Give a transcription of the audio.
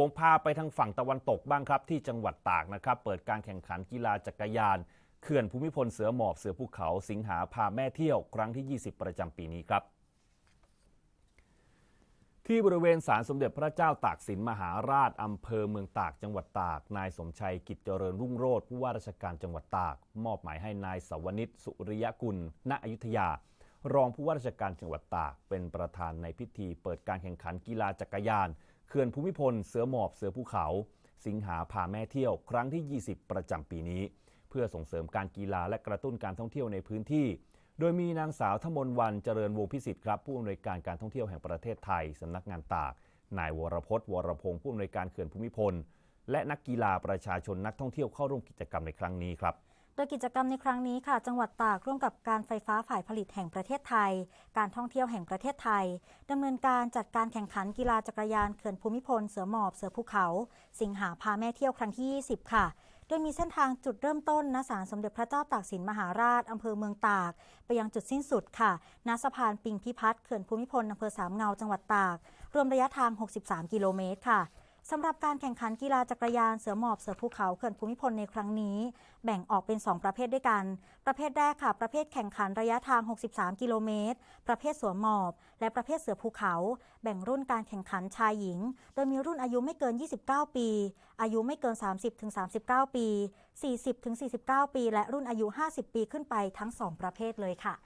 ผมพาไปทางฝั่งตะวันตกบ้างครับ ที่จังหวัดตากนะครับ เปิดการแข่งขันกีฬาจักรยานเขื่อนภูมิพลเสือหมอบเสือภูเขาสิงหาพาแม่เที่ยวครั้งที่ 20 ประจำปีนี้ครับ ที่บริเวณศาลสมเด็จพระเจ้าตากสินมหาราชอำเภอเมืองตากจังหวัดตาก นายสมชัยกิจเจริญรุ่งโรจน์ผู้ว่าราชการจังหวัดตาก มอบหมายให้นายสวนิตสุริยกุล ณอยุธยา รองผู้ว่าราชการจังหวัดตาก เป็นประธานในพิธี เปิดการแข่งขันกีฬาจักรยาน เขื่อนภูมิพล เสือหมอบ เสือภูเขา สิงหาพาแม่เที่ยว ครั้งที่ 20 ประจำปีนี้ เพื่อส่งเสริมการกีฬาและกระตุ้นการท่องเที่ยวในพื้นที่ โดยมีนางสาวธมนวันเจริญวงศ์พิสิทธิ์ครับผู้อำนวยการการท่องเที่ยวแห่งประเทศไทยสำนักงานตาก นายวรพจน์ วรพงศ์ผู้อำนวยการเขื่อนภูมิพล และนักกีฬาประชาชนนักท่องเที่ยวเข้าร่วมกิจกรรมในครั้งนี้ครับ ดยกิจกรรมในครั้งนี้ค่ะ จังหวัดตากร่วมกับการไฟฟ้าฝ่ายผลิตแห่งประเทศไทย การท่องเที่ยวแห่งประเทศไทยดำเนินการจัดการแข่งขันกีฬาจักรยานเขื่อนภูมิพล เสือหมอบเสือภูเขา สิงหาพาแม่เที่ยวครั้งที่ 20 ค่ะโดยมีเส้นทางจุดเริ่มต้นณศาลสมเด็จพระเจ้าตากสินมหาราช อำเภอเมืองตาก ไปยังจุดสิ้นสุดค่ะณสะพานปิงพิพัฒน์เขื่อนภูมิพลอำเภอสามเงาจังหวัดตาก รวมระยะทาง 63 กิโลเมตรค่ะ สำหรับการแข่งขันกีฬาจักรยานเสือหมอบเสือภูเขาเขื่อนภูมิพลในครั้งนี้ แบ่งออกเป็น 2 ประเภทด้วยกัน ประเภทแรกค่ะ ประเภทแข่งขันระยะทาง 63 กิโลเมตร ประเภทสวมหมอบ และประเภทเสือภูเขา แบ่งรุ่นการแข่งขันชายหญิง โดยมีรุ่นอายุไม่เกิน 29 ปี อายุไม่เกิน 30-39 ปี 40-49 ปี และรุ่นอายุ 50 ปีขึ้นไปทั้ง 2 ประเภทเลยค่ะ